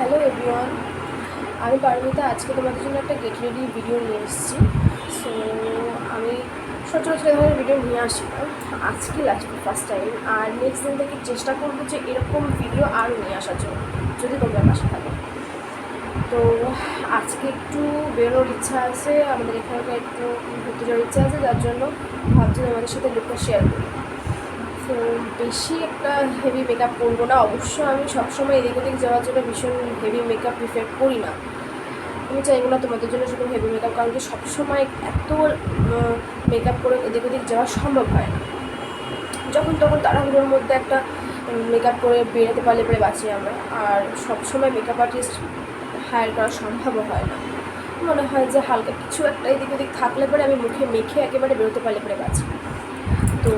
Hello everyone, আমি পারমিতা, আজকে তোমাদের জন্য একটা গেট রেডি ভিডিও নিয়ে এসেছি। সো আমি সচরাচর ধরনের ভিডিও নিয়ে আসি না। আজকে লাস্ট ফার্স্ট টাইম আর নেক্সট দিন থেকে চেষ্টা করব যে এরকম ভিডিও আরও নিয়ে আসার জন্য, যদি তোমরা পাশে থাকো। তো আজকে একটু বেরোনোর ইচ্ছা আছে, আমাদের এখানকার একটু ঘুরতে যাওয়ার ইচ্ছা আছে, যার জন্য ভাবছি তোমাদের সাথে লুকটা শেয়ার করি। তো বেশি একটা হেভি মেকআপ করব না। অবশ্য আমি সবসময় এদিক ওদিক যাওয়ার জন্য ভীষণ হেভি মেকআপ প্রিফার করি না। আমি চাইব না তোমাদের জন্য শুধু হেভি মেকআপ কারণ কি সবসময় এত মেকআপ করে এদিক ওদিক যাওয়া সম্ভব হয় না। যখন তখন তাড়াহুড়োর মধ্যে একটা মেকআপ করে বেরোতে পারলে পরে বাঁচি আমরা। আর সবসময় মেকআপ আর্টিস্ট হায়ার করা সম্ভবও হয় না। মনে হয় যে হালকা কিছু একটা এদিক ওদিক থাকলে পরে আমি মুখে মেখে একেবারে বেরোতে পারলে পরে বাঁচি। তো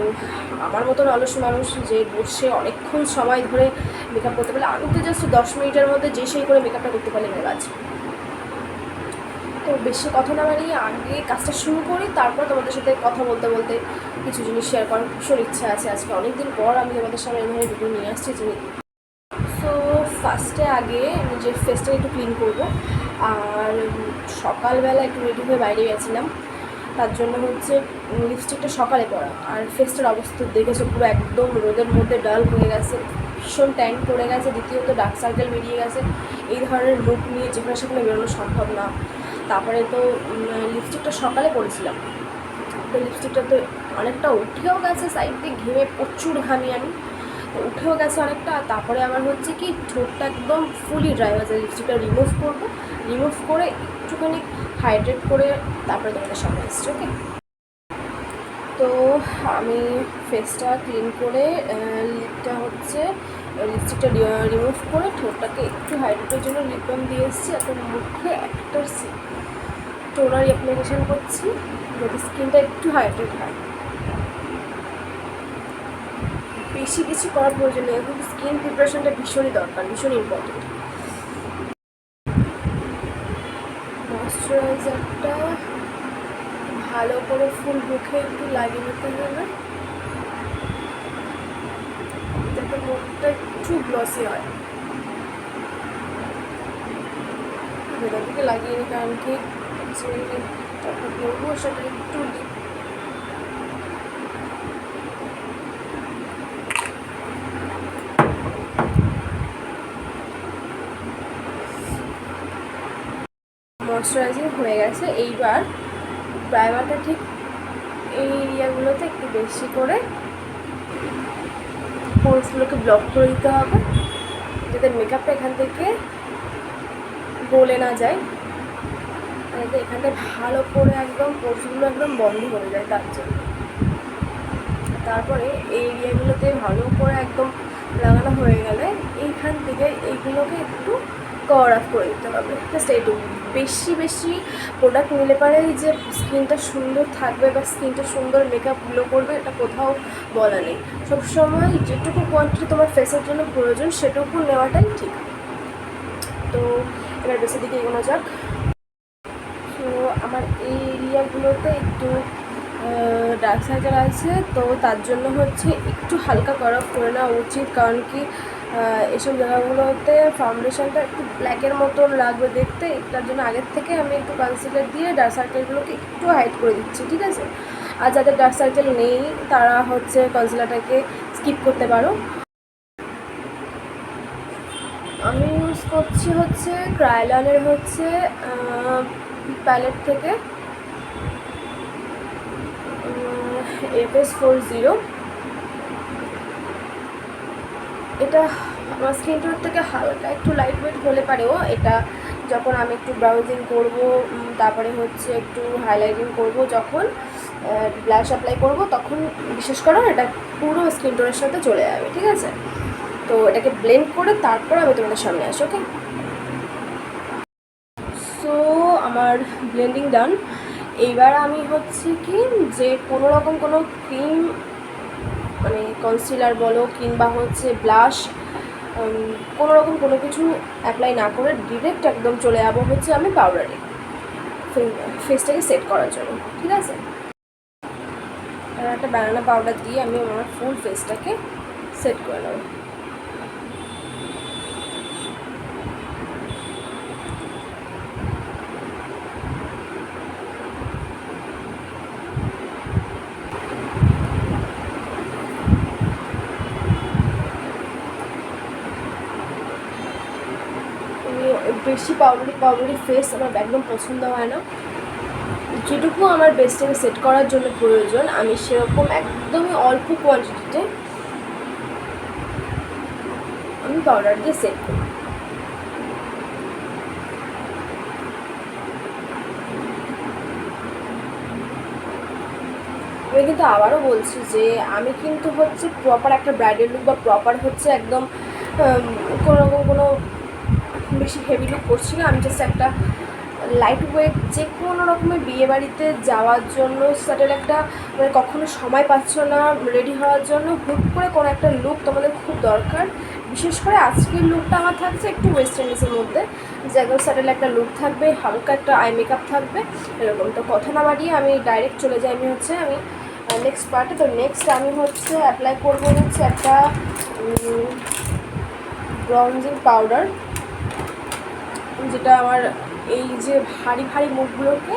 আমার মতন অলস মানুষ যে বসে অনেকক্ষণ সময় ধরে মেকআপ করতে পারলে আমি তো জাস্ট দশ মিনিটের মধ্যে যে সেই করে মেকআপটা করতে পারলে মেরে বাঁচি তো বেশি কথা না বাড়িয়ে আগে কাজটা শুরু করি, তারপর তোমাদের সাথে কথা বলতে বলতে কিছু জিনিস শেয়ার করার ভীষণ ইচ্ছা আছে। আজকে অনেক দিন পর আমি তোমাদের সামনে ধরনের ভিডিও নিয়ে আসছি, যে সো ফার্স্টে আগে নিজের ফেসটাকে একটু ক্লিন করব। আর সকালবেলা একটু রেডি হয়ে বাইরে গেছিলাম। তার জন্য হচ্ছে লিপস্টিকটা সকালে পরা। আর ফেসটার অবস্থা দেখেছ, পুরো একদম রোদের মধ্যে ডাল হয়ে গেছে, ভীষণ ট্যাঙ্ক পড়ে গেছে, দ্বিতীয়ত ডার্ক সার্কেল বেরিয়ে গেছে। এই ধরনের লুক নিয়ে যেখানে সেখানে বেরোনো সম্ভব না। তারপরে তো লিপস্টিকটা সকালে পরেছিলাম। তো লিপস্টিকটা তো অনেকটা উঠেও গেছে সাইড দিয়ে ঘেমে প্রচুর ঘামি আমি। উঠেও গেছে অনেকটা তারপরে আমার হচ্ছে কি, ঠোঁটটা একদম ফুলি ড্রাই হয়েছে লিপস্টিকটা রিমুভ করব। রিমুভ করে একটুখানি হাইড্রেট করে তারপরে তোমাদের সামনে এসছি ওকে তো আমি ফেসটা ক্লিন করে লিপটা হচ্ছে লিপস্টিকটা রিমুভ করে ঠোঁটটাকে একটু হাইড্রেটের জন্য লিপ বাম দিয়ে এসেছি। এখন মুখে একটা টোনার অ্যাপ্লিকেশান করছি, যাতে স্কিনটা একটু হাইড্রেট হয়। বেশি কিছু করার প্রয়োজন নেই কিন্তু স্কিন প্রিপারেশনটা ভীষণই দরকার ভীষণ ইম্পর্টেন্ট ভালো করে ফুল মুখে একটু লাগিয়ে নিতে হবে। যাতে মুখটা একটু গ্লসি হয়। ভেতর থেকে লাগিয়ে কারণ কি করব সেটা একটু ময়শ্চারাইজিং হয়ে গেছে। এইবার প্রাইমারটা ঠিক এই এরিয়াগুলোতে একটু বেশি করে পোর্সগুলোকে ব্লক করে দিতে হবে, যাতে মেকআপটা এখান থেকে গলে না যায়। যাতে এখানটা ভালো করে একদম পোর্সগুলো একদম বন্ধ করে যায় তার জন্য। তারপরে এই এরিয়াগুলোতে ভালো করে একদম লাগানো হয়ে গেলে এইখান থেকে এইগুলোকে একটু কভার আপ করে দিতে হবে। জাস্ট এইটুকু বেশি বেশি প্রোডাক্ট নিলে পারে যে স্কিনটা সুন্দর থাকবে বা স্কিনটা সুন্দর মেকআপ গ্লো করবে, এটা কোথাও বলা নেই। সবসময় যেটুকু কোয়ান্টিটি তোমার ফেসের জন্য প্রয়োজন, সেটুকু নেওয়াটাই ঠিক। তো এবার বেশি দিকে এগোনো যাক। তো আমার এই এরিয়াগুলোতে একটু ডার্ক সার্কেল আছে, তো তার জন্য হচ্ছে একটু হালকা করা করে নেওয়া উচিত, কারণ কি এসব জায়গাগুলোতে ফাউন্ডেশনটা একটু ব্ল্যাকের মতন লাগবে দেখতে। তার জন্য আগের থেকে আমি একটু কনসিলার দিয়ে ডার্ক সার্কেলগুলোকে একটু হাইড করে দিচ্ছি, ঠিক আছে? আর যাদের ডার্ক সার্কেল নেই, তারা হচ্ছে কনসিলারটাকে স্কিপ করতে পারো। আমি ইউজ করছি হচ্ছে ক্রাইলনের হচ্ছে প্যালেট থেকে এফ এস ফোর জিরো এটা আমার স্কিন টোন থেকে হালকা একটু লাইট ওয়েট হলে পারেও এটা যখন আমি একটু ব্রাউজিং করব তারপরে হচ্ছে একটু হাইলাইটিং করব, যখন ব্লাশ অ্যাপ্লাই করব, তখন বিশেষ করে এটা পুরো স্কিন টোনের সাথে চলে যাবে, ঠিক আছে? তো এটাকে ব্লেন্ড করে তারপর আমি তোমাদের সামনে আসি ওকে সো আমার ব্লেন্ডিং ডান এইবার আমি হচ্ছে কি, যে কোনো রকম কোনো ক্রিম মানে কনসিলার বলো কিংবা হচ্ছে ব্লাশ কোনো রকম কোনো কিছু অ্যাপ্লাই না করে ডিরেক্ট একদম চলে যাব হচ্ছে আমি পাউডারে ফেসটাকে সেট করার জন্য, ঠিক আছে? একটা ব্যানানা পাউডার দিয়ে আমি আমার ফুল ফেসটাকে সেট করে নেব। বেশি পাউডারি পাউডারি ফেস আমার একদম পছন্দ হয় না। যেটুকু আমার বেস্টটাকে সেট করার জন্য প্রয়োজন, আমি সেরকম একদমই অল্প কোয়ান্টিটিতে আমি পাউডার দিয়ে সেট করি। আমি কিন্তু আবারও বলছি যে, আমি কিন্তু হচ্ছে প্রপার একটা ব্রাইডাল লুক বা প্রপার হচ্ছে একদম কোনো রকম কোনো বেশি হেভি লুক করছি না আমি জাস্ট একটা লাইট ওয়েট যে কোনো রকমের বিয়ে বাড়িতে যাওয়ার জন্য স্যাটেল একটা মানে কখনো সময় পাচ্ছ না রেডি হওয়ার জন্য, হুট করে কোনো একটা লুক তোমাদের খুব দরকার। বিশেষ করে আজকের লুকটা আমার থাকছে একটু ওয়েস্টার্নিসের মধ্যে। যে একদম স্যাটেল একটা লুক থাকবে, হালকা একটা আই মেকআপ থাকবে, এরকম। তো কথা না বাড়িয়ে আমি ডাইরেক্ট চলে যাই, আমি হচ্ছে, আমি নেক্সট পার্টে তো নেক্সট আমি হচ্ছে অ্যাপ্লাই করব হচ্ছে একটা ব্রঞ্জিং পাউডার যেটা আমার এই যে ভারী ভারী মুখগুলোকে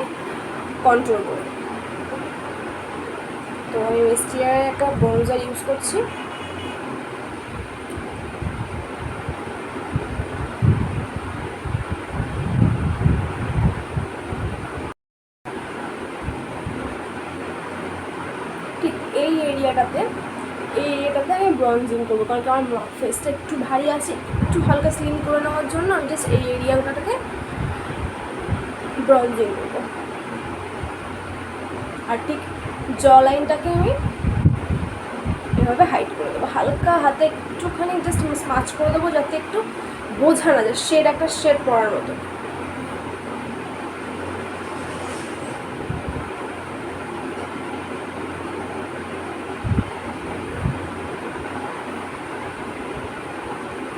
কন্ট্রোল করে। তো আমি মিস্টিয়ারে একটা ব্রঞ্জার ইউজ করছি। ঠিক এই এরিয়াটাতে এই এরিয়াটাতে আমি ব্রঞ্জিং করব, কারণ কি আমার ফেসটা একটু ভারী আছে, একটু হালকা স্লিম করে নেওয়ার জন্য আমি জাস্ট এই এরিয়াটাকে ব্রঞ্জিং করব। আর ঠিক জ লাইনটাকে আমি এভাবে হাইট করে দেবো, হালকা হাতে একটুখানি জাস্ট স্মাচ করে দেবো যাতে একটু বোঝা না যায় শেড একটা শেড পড়ার মতো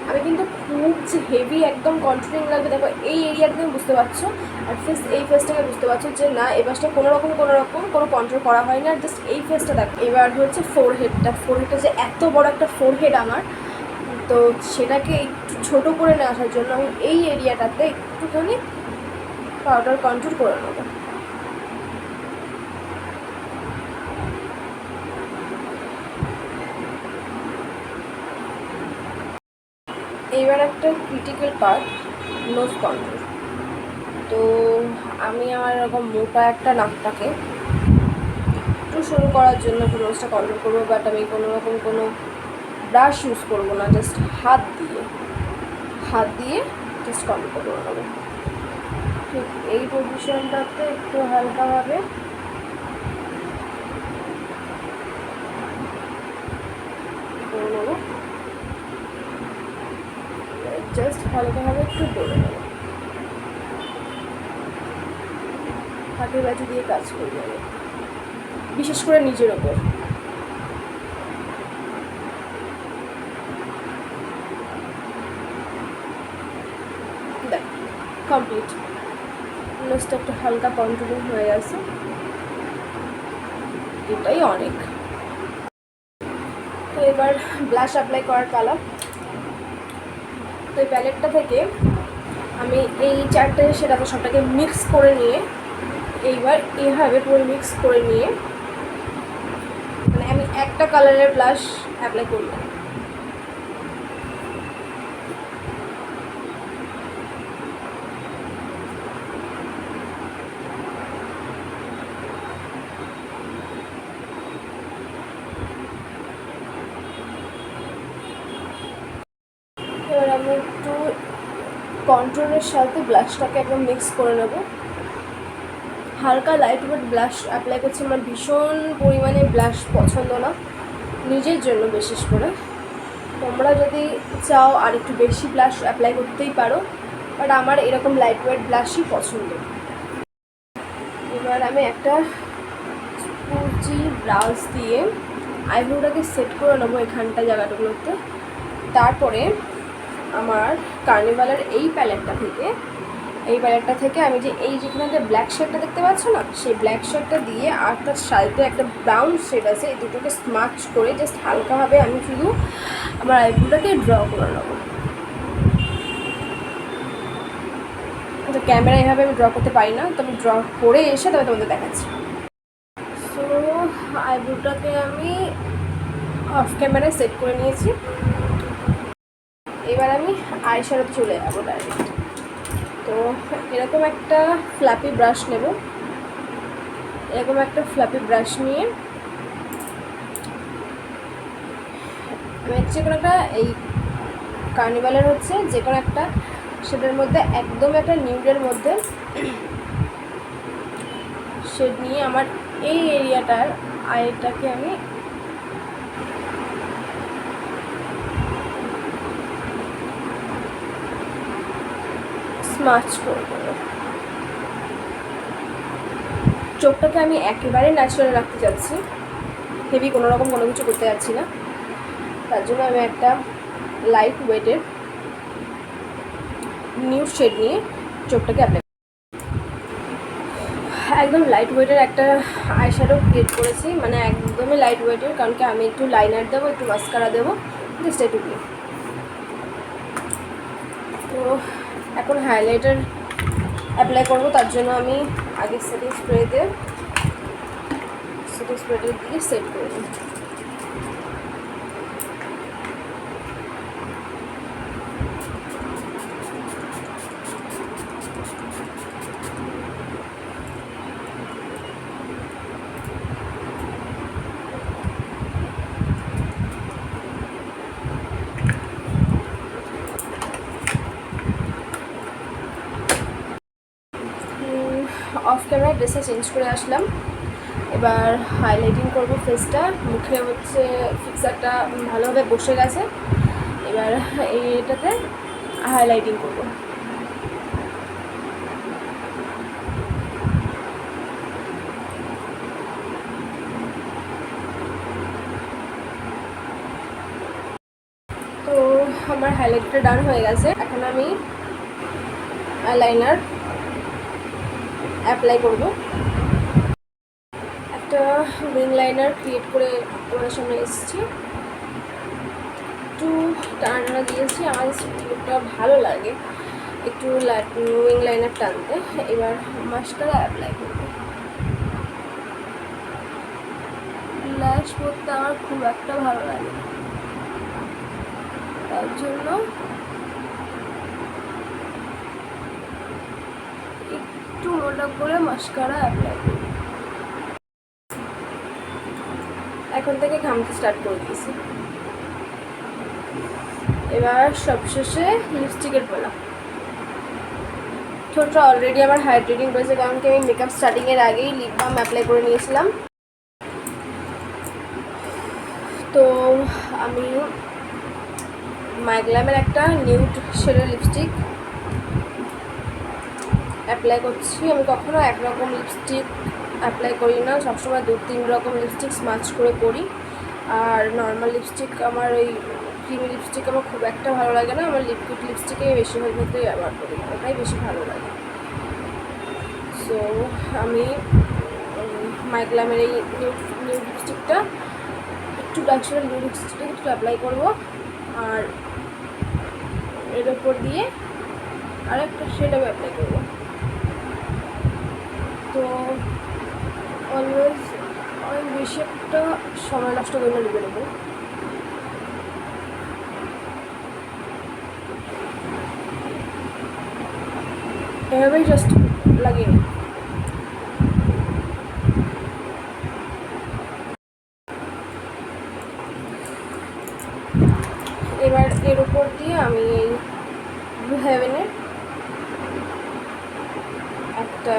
আমি কিন্তু খুব যে হেভি একদম কন্ট্রোলিং লাগবে। দেখো, এই এরিয়াটা তুমি বুঝতে পারছ। আর ফেস এই ফেসটাকে বুঝতে পারছ যে, না এ পাশটা কোনো রকম কোনো রকম, কোনো কন্ট্রোল করা হয়নি। আর জাস্ট এই ফেসটা দেখো, এবার হচ্ছে ফোর হেডটা ফোর হেডটা যে এত বড় একটা ফোর হেড আমার, তো সেটাকে একটু ছোটো করে নিয়ে আসার জন্য আমি এই এরিয়াটাতে একটুখানি পাউডার কন্ট্রোল করে নেব এইবার একটা ক্রিটিক্যাল পার্ট নোজ কন্ট্রোল তো আমি আমার এরকম মোটা একটা নাকটাকে একটু সরু করার জন্য একটু নোজটা কন্ট্রোল করব বাট আমি কোনো রকম কোনো ব্রাশ ইউজ করব না জাস্ট হাত দিয়ে হাত দিয়ে জাস্ট কন্ট্রোল করব ঠিক এই পজিশনটাতে একটু হালকাভাবে করে নেব হালকাভাবে একটু করে নেব। হাতের বাজু দিয়ে কাজ করে যাবে বিশেষ করে নিজের ওপর। কমপ্লিট নোজটা একটু হালকা কন্ট্রোলিং হয়ে গেছে। এটাই অনেক। তো এবার ব্লাশ অ্যাপ্লাই করার পালা। তো এই প্যালেটটা থেকে আমি এই চারটে সেটাকে সবটাকে মিক্স করে নিয়ে এইবার এইভাবে পুরো মিক্স করে নিয়ে মানে আমি একটা কালারের ব্লাশ অ্যাপ্লাই করলাম এবার আমি একটু কন্ট্রোলের সাথে ব্লাশটাকে একদম মিক্স করে নেব। হালকা লাইট ওয়েট ব্লাশ অ্যাপ্লাই করছি, আমার ভীষণ পরিমাণে ব্লাশ পছন্দ না, নিজের জন্য বিশেষ করে। তোমরা যদি চাও আর একটু বেশি ব্লাশ অ্যাপ্লাই করতেই পারো বাট আমার এরকম লাইট ওয়েট ব্লাশই পছন্দ। এবার আমি একটা স্পুচি ব্রাউজ দিয়ে আইব্রোটাকে সেট করে নেব এখানটা জায়গাটাগুলোতে তারপরে আমার কার্নিভালের এই প্যালেটটা থেকে, এই প্যালেটটা থেকে আমি যে এই যেখানে ব্ল্যাক শেডটা দেখতে পাচ্ছ না, সেই ব্ল্যাক শেডটা দিয়ে আর তার সাথে একটা ব্রাউন শেড আছে, এই দুটোকে স্মাচ করে জাস্ট হালকাভাবে আমি শুধু আমার আইব্রোটাকে ড্র করে নেব। তো ক্যামেরা এভাবে আমি ড্র করতে পারি না, তো আমি ড্র করে এসে তবে তোমাদের দেখাচ্ছি। সো আইব্রোটাকে আমি অফ ক্যামেরায় সেট করে নিয়েছি। এবার আমি আইশ্যাডোতে চলে যাব ডাইরেক্ট তো এরকম একটা ফ্ল্যাপি ব্রাশ নেব। এরকম একটা ফ্ল্যাপি ব্রাশ নিয়ে আমি হচ্ছে কোনো একটা এই কার্নিভালের হচ্ছে যে কোনো একটা সেটার মধ্যে একদম একটা নিউডের মধ্যে শেড নিয়ে আমার এই এরিয়াটার আইটাকে আমি স্মাচ করে দেবো চোখটাকে আমি একেবারে ন্যাচারাল রাখতে চাচ্ছি হেভি কোনো রকম কোনো কিছু করতে যাচ্ছি না। তার জন্য আমি একটা লাইট ওয়েটের নিউড শেড নিয়ে চোখটাকে অ্যাপ্লাই একদম লাইট ওয়েটের একটা আইশ্যাডো ক্রিয়েট করেছি। মানে একদমই লাইট ওয়েটের কারণ কি আমি একটু লাইনার দেবো, একটু মাস্কারা দেবো জাস্ট এটুকু তো এখন হাইলাইটার অ্যাপ্লাই করব, তার জন্য আমি আগে সেটিং স্প্রে দিয়ে সেটিং স্প্রেটা দিয়ে সেট করে দিই অফ ক্যামেরা ড্রেসে চেঞ্জ করে আসলাম। এবার হাইলাইটিং করব ফেসটা মুখে হচ্ছে ফিক্সারটা ভালোভাবে বসে গেছে। এবার এইটাতে হাইলাইটিং করব। তো আমার হাইলাইটটা ডান হয়ে গেছে। এখন আমি আইলাইনার অ্যাপ্লাই করব। একটা উইং লাইনার ক্রিয়েট করে তোমাদের সামনে এসেছি। একটু টানা দিয়েছি, আমার লুকটা ভালো লাগে। একটু উইং লাইনার টানতে। এবার মাস্কারা অ্যাপ্লাই করব। ল্যাশ করতে আমার খুব একটা ভালো লাগে তার জন্য একটু মোটা করে মাস্কারা অ্যাপ্লাই করি। এখন থেকে ঘামতে স্টার্ট করে দিয়েছি। এবার সবশেষে লিপস্টিকের বলা ঠোঁটটা অলরেডি আমার হাইড্রেটিং রয়েছে কারণ কি আমি মেকআপ স্টার্টিংয়ের আগেই লিপ বাম অ্যাপ্লাই করে নিয়েছিলাম। তো আমি মাইগ্লামের একটা নিউড শেডের লিপস্টিক অ্যাপ্লাই করছি। আমি কখনো একরকম লিপস্টিক অ্যাপ্লাই করি না। সবসময় দু তিন রকম লিপস্টিক স্মাচ করে করি। আর নর্মাল লিপস্টিক আমার ওই ক্রিমি লিপস্টিক আমার খুব একটা ভালো লাগে না। আমার লিকুইড লিপস্টিকে বেশিরভাগ ক্ষেত্রেই ব্যবহার করি। ওটাই বেশি ভালো লাগে। সো আমি মাইগ্লামের এই নিউ নিউ লিপস্টিকটা একটু ডাকসের নিউ লিপস্টিকটা একটু অ্যাপ্লাই করব। আর এর ওপর দিয়ে আর একটা আমি অ্যাপ্লাই করব। তো অলওয়েজ অনেক বেশি একটা সময় নষ্ট করে না লিখে নেব এভাবেই জাস্ট নিই এবার এর উপর দিয়ে আমি এই ব্লু হেভেনের একটা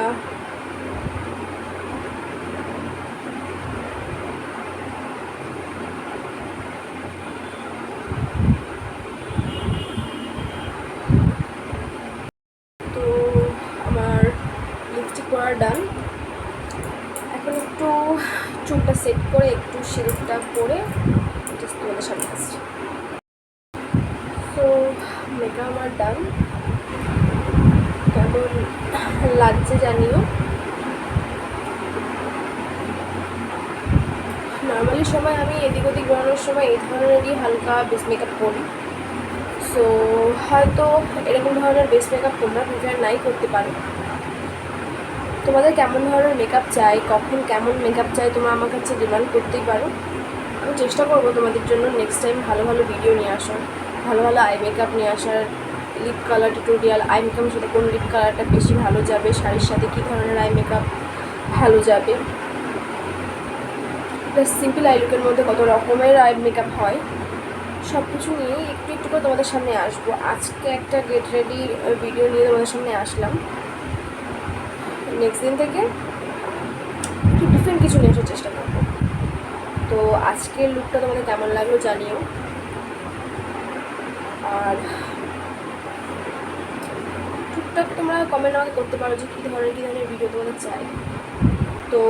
তো আমার করা ডান এখন একটু চুলটা সেট করে একটু সিরপটা করে তোমাদের সামনে আসছি। তো মেকআপ আমার ডান কেমন লাগছে জানিও? নর্মালি সময় আমি এদিক ওদিক বেরোনোর সময় এই ধরনেরই হালকা বেস মেকআপ করি। সো হয়তো এরকম ধরনের বেস মেকআপ তোমরা প্রিফার নাই করতে পারো। তোমাদের কেমন ধরনের মেকআপ চাই, কখন কেমন মেকআপ চাই তোমরা আমার কাছে ডিমান্ড করতেই পারো। আমি চেষ্টা করব তোমাদের জন্য নেক্সট টাইম ভালো ভালো ভিডিও নিয়ে আসার, ভালো ভালো আই মেকআপ নিয়ে আসার লিপ কালার টিউটোরিয়াল আই মেকআপের সাথে কোন লিপ কালারটা বেশি ভালো যাবে, শাড়ির সাথে কী ধরনের আই মেকআপ ভালো যাবে। প্লাস সিম্পল আই লুকের মধ্যে কত রকমের আই মেকআপ হয় সব কিছু নিয়ে একটু একটু করে তোমাদের সামনে আসব। আজকে একটা গেট রেডি ভিডিও নিয়ে তোমাদের সামনে আসলাম। নেক্সট দিন থেকে একটু ডিফারেন্ট কিছু নিয়ে আসার চেষ্টা করব। তো আজকের লুকটা তোমাদের কেমন লাগল জানিও। আর টুকটাক তোমরা কমেন্ট আমাকে করতে পারো যে কী ধরনের কী ধরনের ভিডিও তোমাদের চাই। তো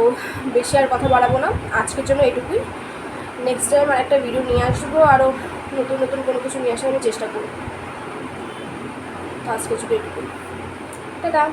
বেশি আর কথা বাড়াবো না। আজকের জন্য এটুকুই। নেক্সট টাইম আর একটা ভিডিও নিয়ে আসব আরও নতুন নতুন কোনো কিছু নিয়ে আসার আমি চেষ্টা করব। তো আজকের জন্য এটুকুই। টাটা।